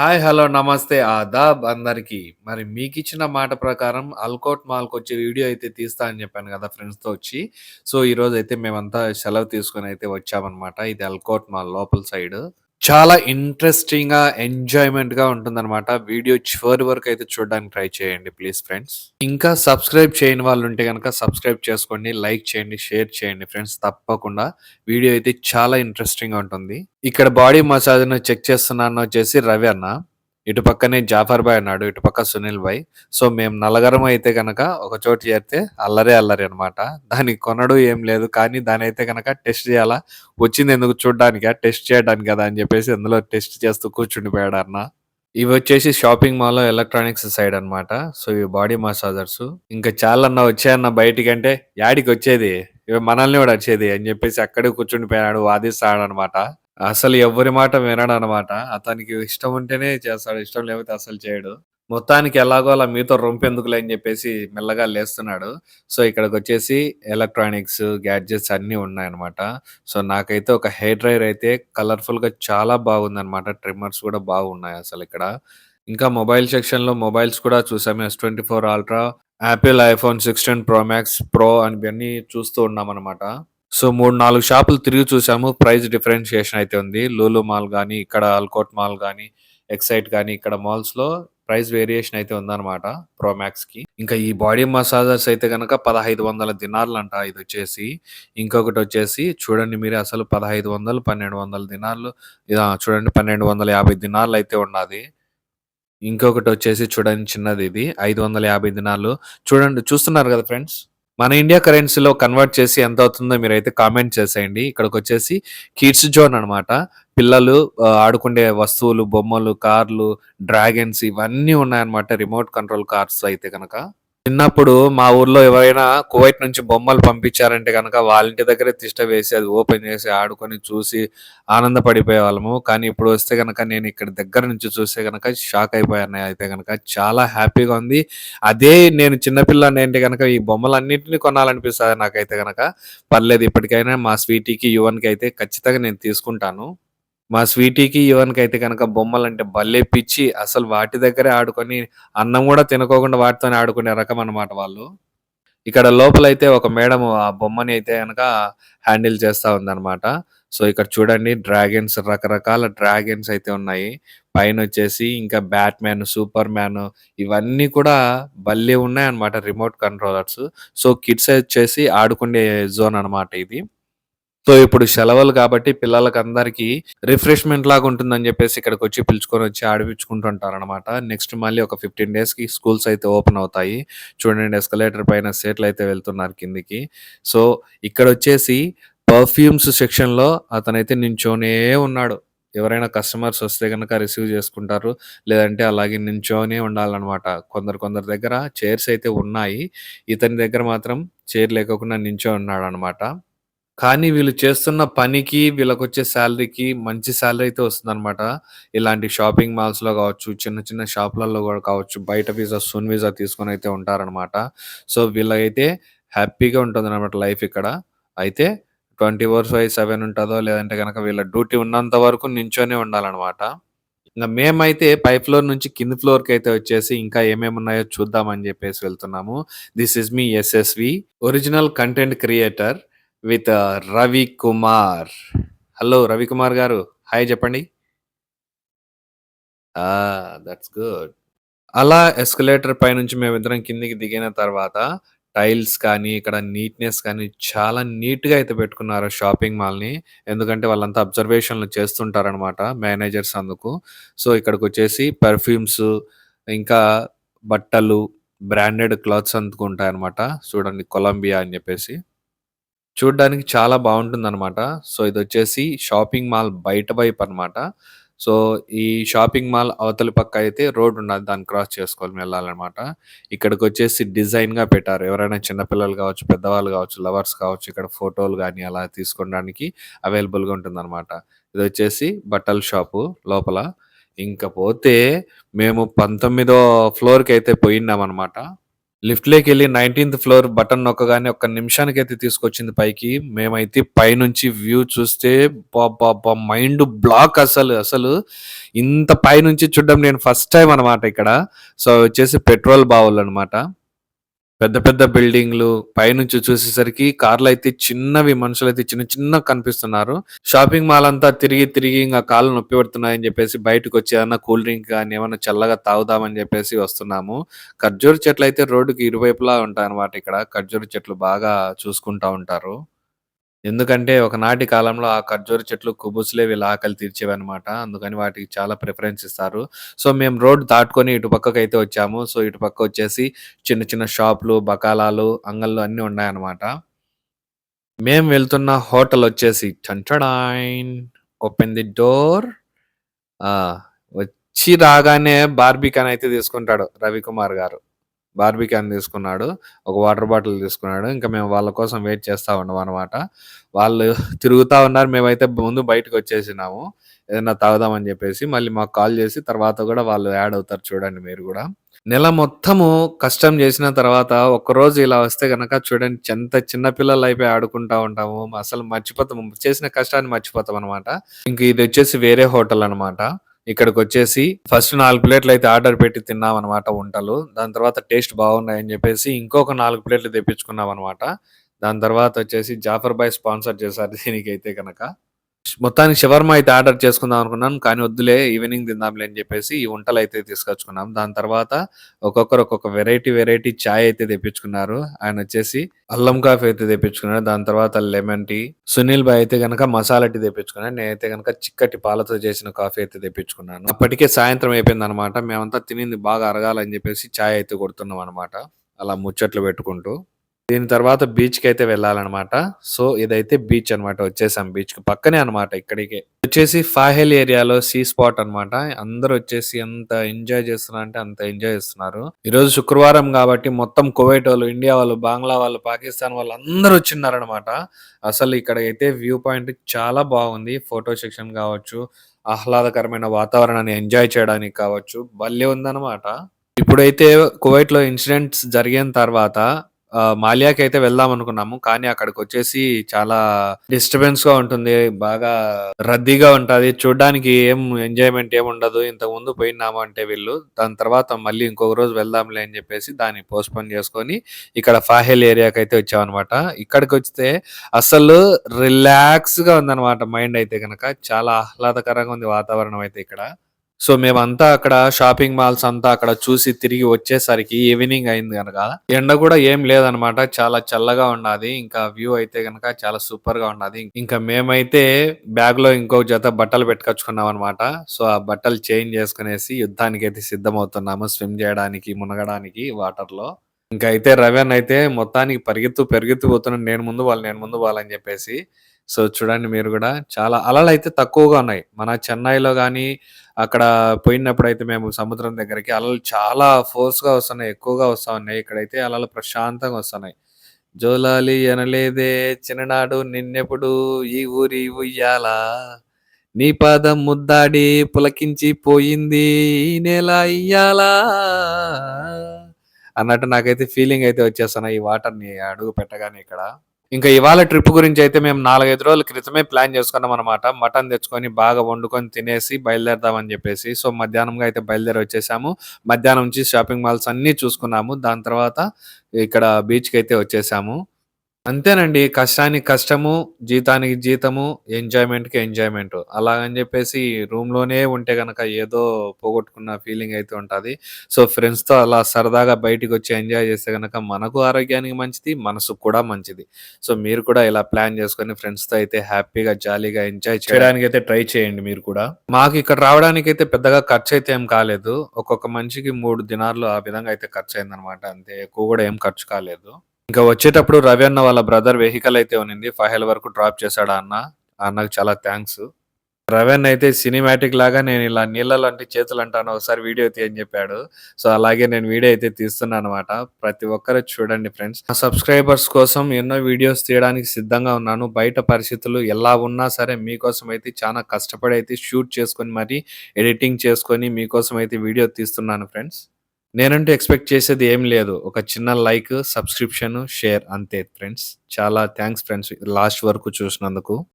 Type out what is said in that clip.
Hi, hello, నమస్తే, ఆదాబ్ అందరికి. మరి మీకు ఇచ్చిన మాట ప్రకారం అల్కోట్ మాల్‌కొచ్చి వీడియో అయితే తీస్తా అని చెప్పాను కదా ఫ్రెండ్స్‌తో వచ్చి. సో, ఈరోజైతే మేమంతా సెలవు తీసుకొని అయితే వచ్చామనమాట. ఇది అల్కోట్ మాల్ లోపల సైడ్ చాలా ఇంట్రెస్టింగ్‌గా, ఎంజాయ్‌మెంట్‌గా ఉంటుందనమాట. వీడియో చివరి అయితే చూడడానికి ట్రై చేయండి ప్లీజ్ ఫ్రెండ్స్. ఇంకా సబ్స్క్రైబ్ చేయని వాళ్ళుంటే గనక సబ్స్క్రైబ్ చేసుకోండి, లైక్ చేయండి, షేర్ చేయండి ఫ్రెండ్స్ తప్పకుండా. వీడియో అయితే చాలా ఇంట్రెస్టింగ్‌గా ఉంటుంది. ఇక్కడ బాడీ మసాజ్‌ను చెక్ చేస్తున్న అన్న వచ్చేసి రవి అన్న. ఇటు పక్కనే జాఫర్ బాయ్ ఉన్నాడు. ఇటు పక్క సునీల్ బాయ్ సో, మేము నలగరం అయితే గనక ఒక చోటు చేరితే అల్లరే అల్లరి అనమాట. దానికి కొనడు ఏం లేదు. కానీ దాని అయితే గనక టెస్ట్ చేయాలా? వచ్చింది ఎందుకు చూడ్డానికా? టెస్ట్ చేయడానికి కదా అని చెప్పేసి అందులో టెస్ట్ చేస్తూ కూర్చుండిపోయాడు అన్న. ఇవి వచ్చేసి షాపింగ్ మాల్‌లో ఎలక్ట్రానిక్స్ సైడ్ అనమాట. సో, ఇవి బాడీ మసాజర్స్ ఇంకా చాలన్నా వచ్చేయన్న బయటికంటే, "యాడికొచ్చేది? ఇగ మనల్ని కూడా వచ్చేది" అని చెప్పేసి అక్కడే కూర్చుండిపోయాడు. వాదిస్తాడనమాట. అసలు ఎవ్వరి మాట వినడనమాట. అతనికి ఇష్టం ఉంటేనే చేస్తాడు. ఇష్టం లేకపోతే అసలు చేయడు. మొత్తానికి ఎలాగో అలా మీతో రొంపెందుకులే అని జెప్పేసి మెల్లగా లేస్తున్నాడు. సో, ఇక్కడికొచ్చేసి ఎలక్ట్రానిక్స్, గ్యాడ్జెట్స్ అన్నీ ఉన్నాయన్నమాట. సో, నాకైతే ఒక హెయిర్ డ్రైయర్ అయితే కలర్‌ఫుల్‌గా చాలా బాగుందనమాట. ట్రిమ్మర్స్ గూడా బాగున్నాయి అసలిక్కడ. ఇంకా మొబైల్ సెక్షన్‌లో మొబైల్స్ కూడా చూసాము. S 24 Ultra, Apple iPhone 16 Pro Max, Pro అని ఇవన్నీ చూస్తూ ఉన్నామనమాట. సో, 3, 4 షాపులు తిరిగి చూసాము. ప్రైస్ డిఫరెన్షియేషన్ అయితే ఉంది. లూలు మాల్ కానీ ఇక్కడ అల్కోట్ మాల్ కానీ ఎక్సైట్ కానీ ఇక్కడ మాల్స్‌లో ప్రైస్ వేరియేషన్ అయితే ఉందన్నమాట ప్రోమాక్స్కి ఇంకా ఈ బాడీ మసాజర్స్ అయితే గనక 1500 దినార్లంట ఇంకొకటి వచ్చేసి చూడండి మీరే అసలు 1500, 1200 దినార్లు ఆ! చూడండి 1250 దినార్లయితే ఉన్నాది. ఇంకొకటొచ్చేసి చూడండి చిన్నది ఇది ఐదు వందల యాభై దినాలు చూడండి చూస్తున్నారు కదా ఫ్రెండ్స్. మన ఇండియా కరెన్సీలో కన్వర్ట్ చేసి ఎంత అవుతుందో మీరు మీరైతే కామెంట్ చేసేయండి. ఇక్కడికొచ్చేసి కిడ్స్ జోన్ అనమాట. పిల్లలు ఆడుకునే వస్తువులు, బొమ్మలు, కార్లు, డ్రాగన్స్ ఇవన్నీ ఉన్నాయన్నమాట. రిమోట్ కంట్రోల్ కార్స్ అయితే గనక. చిన్నప్పుడు మా ఊర్లో ఎవరైనా కువైట్ నుంచి బొమ్మలు పంపించారంటే కనుక వాళ్ళ ఇంటి దగ్గరే తిష్ట వేసి, అది ఓపెన్ చేసి, ఆడుకొని, చూసి ఆనందపడిపోయేవాళ్ళము. కానీ ఇప్పుడు వస్తే కనుక నేను ఇక్కడ దగ్గర నుంచి చూస్తే కనుక షాక్ అయిపోయాను అయితే కనుక చాలా హ్యాపీగా ఉంది. అదే నేను చిన్న పిల్లాడినైతే కనుక ఈ బొమ్మలన్నిటిని కొనాలనిపిస్తుంది నాకైతే కనుక పర్లేదు ఇప్పటికైనా మా స్వీటీకి, యువన్‌కి అయితే ఖచ్చితంగా నేను తీసుకుంటాను. మా స్వీటీకి, యువన్‌కి అయితే గనక బొమ్మలంటే భలే పిచ్చి. అసలు వాటి దగ్గరే ఆడుకొని, అన్నం కూడా తినుకోకుండా వాటితోనే ఆడుకునే రకం అనమాట వాళ్ళు. ఇక్కడ లోపలైతే ఒక మేడం ఆ బొమ్మని అయితే గనక హ్యాండిల్ చేస్తా ఉందనమాట. సో, ఇక్కడ చూడండి డ్రాగన్స్ రకరకాల డ్రాగన్స్ అయితే ఉన్నాయి. పైన వచ్చేసి ఇంకా బ్యాట్ మ్యాన్ సూపర్ మ్యాన్ ఇవన్నీ కూడా భలే ఉన్నాయన్నమాట రిమోట్ కంట్రోలర్స్. సో, కిడ్స్ వచ్చేసి ఆడుకునే జోన్ అనమాట ఇది. సో, ఇప్పుడు సెలవులు కాబట్టి పిల్లలకి అందరికీ రిఫ్రెష్‌మెంట్ లాగా ఉంటుందని చెప్పేసి ఇక్కడికి వచ్చి పిలుచుకొని వచ్చి ఆడిపించుకుంటుంటారు అనమాట నెక్స్ట్ మళ్ళీ ఒక 15 డేస్‌కి స్కూల్స్ అయితే ఓపెన్ అవుతాయి. చూడండి ఎస్కలేటర్ పైన సేట్లయితే వెళ్తున్నారు కిందకి. సో, ఇక్కడ వచ్చేసి పర్ఫ్యూమ్స్ సెక్షన్‌లో అతనైతే నించోనే ఉన్నాడు. ఎవరైనా కస్టమర్స్ వస్తే కనుక రిసీవ్ చేసుకుంటారు. లేదంటే అలాగే నించోనే ఉండాలన్నమాట కొందరు కొందరి దగ్గర చైర్స్ అయితే ఉన్నాయి. ఇతని దగ్గర మాత్రం చైర్ లేకోకుండా ఉన్నాడు అనమాట కానీ వీళ్ళు చేస్తున్న పనికి, వీళ్ళకొచ్చే శాలరీకి మంచి సాలరీ అయితే వస్తుందనమాట. ఇలాంటి షాపింగ్ మాల్స్‌లో కావచ్చు చిన్న చిన్న షాపులలో కూడా కావచ్చు, బయట వీసా, సూన్ వీసా తీసుకొనైతే ఉంటారనమాట. సో, వీళ్ళకైతే హ్యాపీగా ఉంటుందనమాట లైఫ్ ఇక్కడ. అయితే 24/7 ఉంటదో, లేదంటే గనక వీళ్ళ డ్యూటీ ఉన్నంత వరకు నించొనే ఉండాలనమాట. ఇంగ మేమైతే పై ఫ్లోర్ నుంచి కింది ఫ్లోర్‌కైతే వచ్చేసి ఇంకా ఏమేమున్నాయో చూద్దామని జెప్పేసి వెళ్తున్నాము. This is me SSV original content creator with Ravi Kumar. Hello Ravikumar గారు. హాయ్ చెప్పండి దట్స్ గుడ్. అలా ఎస్కలేటర్ పైనుంచి మేమిద్దరం కిందికి దిగిన తర్వాత టైల్స్ కానీ, ఇక్కడ నీట్‌నెస్ కానీ చాలా నీట్‌గా అయితే పెట్టుకున్నారు షాపింగ్ మాల్‌ని. ఎందుకంటే వాళ్ళంతా అబ్జర్వేషన్‌లు చేస్తుంటారనమాట మేనేజర్స్ అందుకు. సో, ఇక్కడికొచ్చేసి పెర్ఫ్యూమ్స్ ఇంకా బట్టలు, బ్రాండెడ్ క్లాత్స్ అందుకు ఉంటాయన్నమాట. చూడండి కొలంబియా అని చెప్పేసి చూడ్డానికి చాలా బావుంటుందనమాట. సో, ఇదొచ్చేసి షాపింగ్ మాల్ బయట వైపనమాట. సో, ఈ షాపింగ్ మాల్ అవతలి పక్క అయితే రోడ్డున్నది. దాన్ని క్రాస్ చేసుకొని వెళ్ళాలనమాట. ఇక్కడికొచ్చేసి డిజైన్‌గా పెట్టారు. ఎవరైనా చిన్న పిల్లలు గావచ్చు, పెద్దవాళ్ళు గావచ్చు, లవర్స్ కావచ్చు, ఇక్కడ ఫోటోలు కానీ అలా తీసుకోడానికి అవైలబుల్‌గా ఉంటుందనమాట. ఇదొచ్చేసి బట్టల షాపు లోపల. ఇంక పోతే మేము 19థ్ ఫ్లోర్‌కైతే పోయున్నామనమాట. లిఫ్ట్‌లోకెళ్ళి 19థ్ ఫ్లోర్ బటన్ నొక్కగానే ఒక్క నిమిషానికైతే తీసుకొచ్చింది పైకి. మేమైతే పైనుంచి వ్యూ చూస్తే బాబా మైండ్ బ్లాక్ అసలు. అసలు ఇంత పైనుంచి చూడడం నేను ఫస్ట్ టైం అనమాట ఇక్కడ. సో, వచ్చేసి పెట్రోల్ బావులనమాట. పెద్ద పెద్ద బిల్డింగ్‌లు పైనుంచి చూసేసరికి కార్లు అయితే చిన్నవి మనుషులైతే చిన్న చిన్నగా కనిపిస్తున్నారు. షాపింగ్ మాల్ అంతా తిరిగి తిరిగి ఇంకా కాళ్ళు నొప్పి పెడుతున్నాయని చెప్పేసి బయటకొచ్చి ఏమన్నా కూల్ డ్రింక్ కానీ ఏమన్నా చల్లగా తాగుదామని చెప్పేసి వస్తున్నాము. ఖర్జూర చెట్లయితే రోడ్డుకి ఇరువైపులా ఉంటాయి అన్నమాట ఇక్కడ. ఖర్జూర చెట్లు బాగా చూసుకుంటా ఉంటారు. ఎందుకంటే ఒకనాటి కాలంలో ఆ ఖర్జూర చెట్లు కుబుసులే వీళ్ళ ఆకలి తీర్చేవన్నమాట. అందుకని వాటికి చాలా ప్రిఫరెన్స్ ఇస్తారు. సో, మేము రోడ్ దాటుకొని ఇటు పక్కకైతే వచ్చాము. సో, ఇటు పక్క వచ్చేసి చిన్న చిన్న షాపులు, బకాలాలు, అంగళ్ళు అన్నీ ఉన్నాయన్నమాట. మేము వెళ్తున్న హోటల్ వచ్చేసి టంటడాయిన్ ఓపెన్ ది డోర్. ఆ! వచ్చి రాగానే బార్బికాన్ అయితే తీసుకుంటాడు రవికుమార్ గారు. బార్బికాన్ తీసుకున్నాడు. ఒక వాటర్ బాటిల్ తీసుకున్నాడు. ఇంకా మేము వాళ్ళ కోసం వెయిట్ చేస్తా ఉన్నామనమాట. వాళ్ళు తిరుగుతా ఉన్నారు. మేమైతే ముందు బయటకు వచ్చేసినాము ఏదైనా తాగుదామని చెప్పేసి మళ్ళీ మాకు కాల్ చేసి తర్వాత కూడా వాళ్ళు యాడ్ అవుతారు చూడండి మీరు కూడా నెల మొత్తము కష్టం చేసిన తర్వాత ఒక్కరోజు ఇలా వస్తే కనుక చూడండి ఎంత చిన్న పిల్లలైపోయి ఆడుకుంటా ఉంటాము. అసలు మర్చిపోతాము. చేసిన కష్టాన్ని మర్చిపోతాం అనమాట ఇంక ఇది వచ్చేసి వేరే హోటల్ అనమాట. ఇక్కడికొచ్చేసి ఫస్ట్ నాలుగు ప్లేట్లు అయితే ఆర్డర్ పెట్టి తిన్నాం అనమాట వంటలు. దాని తర్వాత టేస్ట్ బాగున్నాయని చెప్పేసి ఇంకొక నాలుగు ప్లేట్‌లు తెప్పించుకున్నాం అనమాట దాని తర్వాత వచ్చేసి జాఫర్ బాయ్ స్పాన్సర్ చేశారు దీనికైతే గనక. మొత్తానికి షవర్మా అయితే ఆర్డర్ చేసుకుందాం అనుకున్నాం. కానీ వద్దులే ఈవినింగ్ తిందాంలే అని చెప్పేసి ఈ వంటలు అయితే తీసుకొచ్చుకున్నాం. దాని తర్వాత ఒక్కొక్కరు ఒక్కొక్క వెరైటీ వెరైటీ చాయ్ అయితే తెప్పించుకున్నారు. ఆయన వచ్చేసి అల్లం కాఫీ అయితే తెప్పించుకున్నాడు. దాని తర్వాత లెమన్ టీ. సునీల్ బాయ్ అయితే గనక మసాలా టీ తెప్పించుకున్నాడు. నేనైతే గనక చిక్కటి పాలతో చేసిన కాఫీ అయితే తెప్పించుకున్నాను. అప్పటికే సాయంత్రం అయిపోయింది అనమాట మేమంతా తినింది బాగా అరగాలని చెప్పేసి చాయ్ అయితే కొడుతున్నాం అనమాట. అలా ముచ్చట్లు పెట్టుకుంటూ. దీని తర్వాత బీచ్కి అయితే వెళ్ళాలన్నమాట సో, ఇదైతే బీచ్ అనమాట. వచ్చేసాం బీచ్‌కి పక్కనే అనమాట ఇక్కడికే. వచ్చేసి ఫాహెల్ ఏరియాలో సీ స్పాట్ అనమాట. అందరూ వచ్చేసి ఎంత ఎంజాయ్ చేస్తున్నారు అంటే అంత ఎంజాయ్ చేస్తున్నారు. ఈరోజు శుక్రవారం కాబట్టి మొత్తం కువైటోళ్ళు, ఇండియా వాళ్ళు, బంగ్లా వాళ్ళు, పాకిస్తాన్ వాళ్ళు అందరూ వచ్చిన్నారనమాట. అసలు ఇక్కడైతే వ్యూ పాయింట్ చాలా బాగుంది. ఫోటో సెక్షన్ కావచ్చు ఆహ్లాదకరమైన వాతావరణాన్ని ఎంజాయ్ చేయడానికి కావచ్చు, భలే ఉందనమాట. ఇప్పుడైతే కువైట్‌లో ఇన్సిడెంట్స్ జరిగిన తర్వాత మాలియాకి అయితే వెళ్దాం అనుకున్నాము కానీ అక్కడికి వచ్చేసి చాలా డిస్టర్బెన్స్‌గా ఉంటుంది. బాగా రద్దీగా ఉంటుంది చూడ్డానికి ఏం ఎంజాయ్‌మెంట్ ఏముండదు. ఇంతకుముందు పోయినాము అంటే వీళ్ళు. దాని తర్వాత మళ్ళీ ఇంకొక రోజు వెళ్దాంలే అని చెప్పేసి దాన్ని పోస్ట్‌పోన్ చేసుకొని ఇక్కడ ఫాహెల్ ఏరియాకైతే వచ్చామనమాట. ఇక్కడికొస్తే అసలు రిలాక్స్గా ఉందన్నమాట మైండ్ అయితే గనక. చాలా ఆహ్లాదకరంగా ఉంది వాతావరణం అయితే ఇక్కడ. సో, మేమంతా అక్కడ షాపింగ్ మాల్స్ అంతా అక్కడ చూసి తిరిగి వచ్చేసరికి ఈవినింగ్ అయింది కనుక ఎండ కూడా ఏం లేదనమాట. చాలా చల్లగా ఉన్నాది. ఇంకా వ్యూ అయితే గనక చాలా సూపర్గా ఉన్నాది. ఇంకా మేమైతే బ్యాగ్లో ఇంకో జత బట్టలు పెట్టుకొచ్చుకున్నాం అనమాట సో, ఆ బట్టలు చేంజ్ చేసుకునేసి యుద్ధానికి అయితే సిద్ధమవుతున్నాము. స్విమ్ చేయడానికి మునగడానికి వాటర్లో ఇంకా అయితే రవెన్ అయితే మొత్తానికి పరిగెత్తు పరిగెత్తు పోతున్నాడు. నేను ముందు వాళ్ళు నేను ముందు వాళ్ళని చెప్పేసి సో, చూడండి మీరు కూడా చాలా అలలు అయితే తక్కువగా ఉన్నాయి. మన చెన్నైలో కానీ అక్కడ పోయినప్పుడైతే మేము సముద్రం దగ్గరికి అలలు చాలా ఫోర్స్‌గా వస్తున్నాయి. ఎక్కువగా వస్తూ ఉన్నాయి. ఇక్కడైతే అలలు ప్రశాంతంగా వస్తున్నాయి. జోలాలి అనలేదే చిన్ననాడు నిన్నెప్పుడు ఈ ఊరి ఉయ్యాల. నీ పాదం ముద్దాడి పులకించి పోయింది నేల ఇయ్యాల. అన్నట్టు నాకైతే ఫీలింగ్ అయితే వచ్చేస్తున్నాయి. ఈ వాటర్‌ని అడుగు పెట్టగానే ఇక్కడ. ఇంకా ఇవాళ ట్రిప్ గురించి అయితే మేము 4, 5 రోజుల క్రితమే ప్లాన్ చేసుకున్నాం అనమాట మటన్ తెచ్చుకొని బాగా వండుకొని తినేసి బయలుదేరదామని చెప్పేసి సో, మధ్యాహ్నంగా అయితే బయలుదేరి వచ్చేసాము. మధ్యాహ్నం నుంచి షాపింగ్ మాల్స్ అన్నీ చూసుకున్నాము. దాని తర్వాత ఇక్కడ బీచ్‌కైతే వచ్చేసాము. అంతేనండి. కష్టానికి కష్టము, జీతానికి జీతము, ఎంజాయ్‌మెంట్‌కి ఎంజాయ్‌మెంటు. అలాగని జెప్పేసి రూమ్‌లోనే ఉంటే గనక ఏదో పోగొట్టుకున్న ఫీలింగ్ అయితే ఉంటది. సో, ఫ్రెండ్స్‌తో అలా సరదాగా బయటికొచ్చి ఎంజాయ్ చేస్తే గనక మనకు ఆరోగ్యానికి మంచిది, మనసుకు కూడా మంచిది. సో, మీరు కూడా ఇలా ప్లాన్ చేసుకొని ఫ్రెండ్స్‌తో అయితే హ్యాపీగా, జాలీగా ఎంజాయ్ చేయడానికైతే ట్రై చేయండి మీరు కూడా. మాకు ఇక్కడ రావడానికైతే పెద్దగా ఖర్చయితే ఏం కాలేదు. ఒక్కొక్క మనిషికి 3 దినార్లు ఆ విధంగా అయితే ఖర్చయిందనమాట. అంతే ఎక్కువ గూడా ఏం ఖర్చు కాలేదు. ఇంకా వచ్చేటప్పుడు రవి అన్న వాళ్ళ బ్రదర్ వెహికల్ అయితే ఉన్నింది. ఫాహెల్ వరకు డ్రాప్ చేశాడు అన్న. అన్నకు చాలా థ్యాంక్స్ రవి అన్న అయితే సినిమాటిక్ లాగా నేను ఇలా నీళ్ళలో అంటే చేతులు అంటాను ఒకసారి వీడియో తీయని చెప్పాడు. సో, అలాగే నేను వీడియో అయితే తీస్తున్నాను అనమాట ప్రతి ఒక్కరు చూడండి ఫ్రెండ్స్. నా సబ్స్క్రైబర్స్ కోసం ఎన్నో వీడియోస్ తీయడానికి సిద్ధంగా ఉన్నాను. బయట పరిస్థితులు ఎలా ఉన్నా సరే మీకోసం అయితే చాలా కష్టపడి అయితే షూట్ చేసుకొని మరి ఎడిటింగ్ చేసుకొని మీకోసం అయితే వీడియో తీస్తున్నాను ఫ్రెండ్స్. నేనంటూ ఎక్స్‌పెక్ట్ చేసేది ఏం లేదు. ఒక చిన్న లైక్, సబ్స్క్రిప్షన్, షేర్ అంతే ఫ్రెండ్స్. చాలా థ్యాంక్స్ ఫ్రెండ్స్ లాస్ట్ వరకు చూసినందుకు.